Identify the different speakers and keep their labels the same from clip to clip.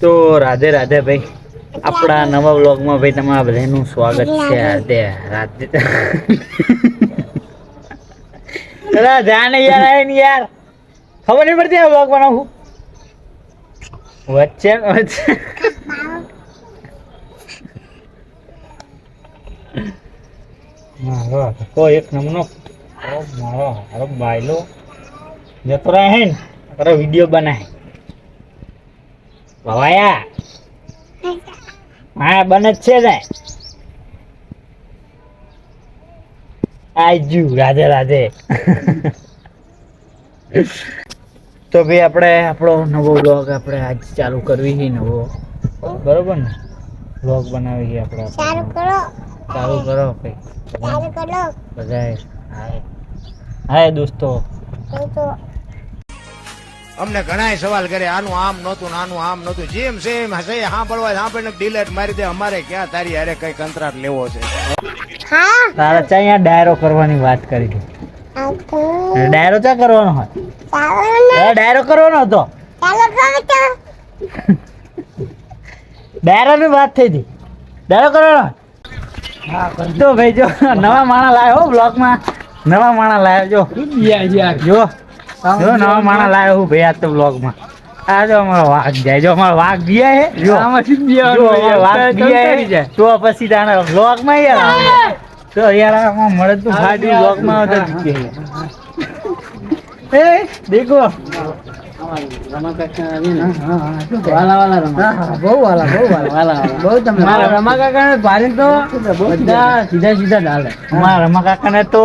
Speaker 1: તો રાધે રાધે ભાઈ, આપણા નવા વ્લોગમાં ભાઈ તમારા બધાનું સ્વાગત છે રાધે રાધે અલા, જાને યાર, આય ને યાર. ખબર નહીં પડતી આ વ્લોગ બનાવું વચ્ચે વચ્ચે. મારો તો એક નમૂનો. ઓ મારો હારો બાયલો. જતો રહે હે ને, તારો વીડિયો બનાય. ભવાયા? હા બને છે ને. આજુ રાધે રાધે. તો ભાઈ આપણે આપણો નવો બ્લોગ આપણે આજ ચાલુ કરવી છે નવો. બરોબર ને? બ્લોગ બનાવી છે આપણે
Speaker 2: ચાલુ કરો.
Speaker 1: ચાલુ કરો ભાઈ.
Speaker 2: ચાલુ કરો.
Speaker 1: બધાય હા દોસ્તો.
Speaker 2: તો તો
Speaker 3: અમને ઘણાય સવાલ કરે આનું આમ નહોતું આનું આમ નહોતું. જેમ સેમ હશે સાંભળવા સાંભળીને ડિલેટ મારી દે. અમારે ક્યાં તારી હારે કઈ કંત્રાટ લેવો છે?
Speaker 1: તારા ચા અહીંયા ડાયરો કરવાની વાત કરી હતી. ડાયરો ચા કરવાનો હોય? ડાયરો કરવાનો હતો.
Speaker 2: તો.
Speaker 1: ડાયરો ની વાત થઈ હતી. ડાયરો કરવાનો તો ભાઈ જો નવા માણા લાવ્યો હો બ્લોગમાં નવા માણા લાવ્યો જો. જો. જો નવા માણા લાવ્યો હું ભાઈ આજ તો બ્લોગમાં આ જો અમારો વાઘ જાય. જો અમારો વાઘ ગયા હે જો. જો વાઘ ગયા હે તો પછી તારા બ્લોગમાં યાર તો યાર આમાં મળે તો ફાટી બ્લોગમાં આવતો જ કે. એ દેખો. મારા રમા કાકા ને તો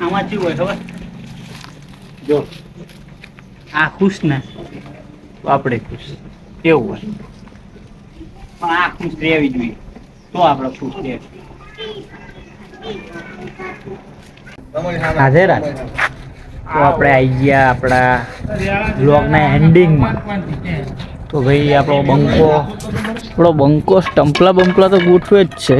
Speaker 1: આમાં ચી હોય ખબર? જો. આ ખુશ ને? આપણે ખુશ. કેવું હોય? પણ આ ખુશ રહેવી જોઈએ. તો આપણે ખુશ રહેવી રાધે તો આપણે આવી ગયા આપણા બ્લોગના એન્ડિંગમાં. તો ભાઈ આપણો બંકો આપણો બંકો સ્ટમ્પલા બંપલા તો ગોઠવે જ છે.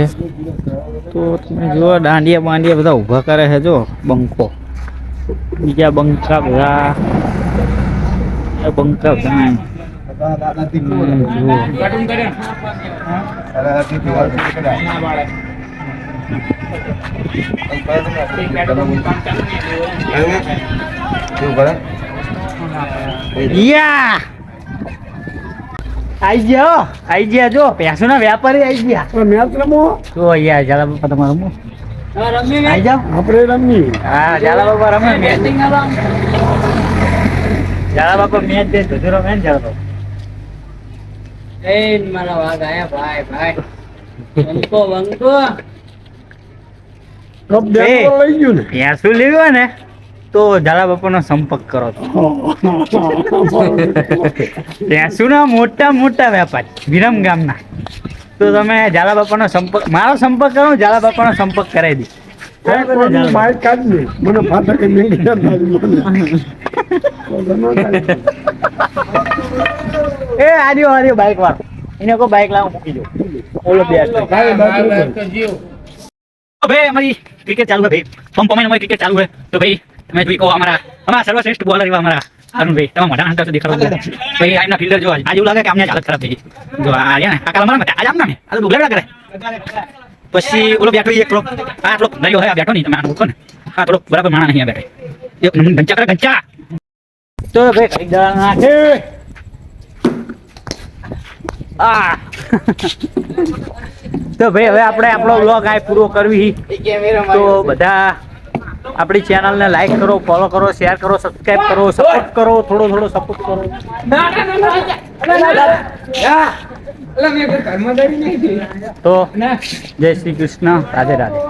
Speaker 1: તો તમે જુઓ, દાંડિયા બાંડિયા બધા ઊભા કરે છે, જો બંકો. બીજા બંકા બધા બંકા બધા જુઓ. યા બાપા
Speaker 4: રમે
Speaker 1: મેચ જલા બાપા મેચ દે ધુધુ રમે ને
Speaker 4: મારા વાઘ આયા, ભાઈ ભાઈ. વંકો વંકો
Speaker 1: કપ
Speaker 4: લઈ ગયું ને?
Speaker 1: ભેંસું લેવી ને તો ઝાલા બાપાનો સંપર્ક કરો મોટા મોટા વેપારી વિરમ ગામના. તો તમે ઝાલા બાપાનો સંપર્ક મારો સંપર્ક કરો ઝાલા બાપાનો સંપર્ક કરાવી દઈશ
Speaker 4: કાઢ મને ફાટકે
Speaker 1: એ આર્યો આર્યો બાઈક વાળો. એને કો બાઈક લાવો મૂકી દો. ઓલો બે ભાઈ, અમારી ક્રિકેટ ચાલુ છે ભાઈ. ફોર્મ ક્રિકેટ ચાલુ છે. તો ભાઈ, તમે કહો અમારા અમારા સર્વશ્રેષ્ઠ અમારા અરુણભાઈ તમે મોટા હાલતા દેખાડો ભાઈ આમના ફિલ્ડર જો આજે લાગે કે આમને હાલત ખરાબ ને આ કાલ પછી ઓલો બેઠો આ ક્લોક ગયો હોય બેઠો નહીં, તમે આનો ને. બરાબર માણા નહીં બેઠે એક ઘંચા ઘંચા. તો ભાઈ આ. તો ભાઈ, હવે આપણે આપણો બ્લોગ આ પૂરો કરવી. તો બધા આપણી ચેનલને લાઈક કરો ફોલો કરો શેર કરો સબસ્ક્રાઇબ કરો સપોર્ટ કરો, થોડો થોડો સપોર્ટ કરો. તો જય શ્રી કૃષ્ણ, રાધે રાધે.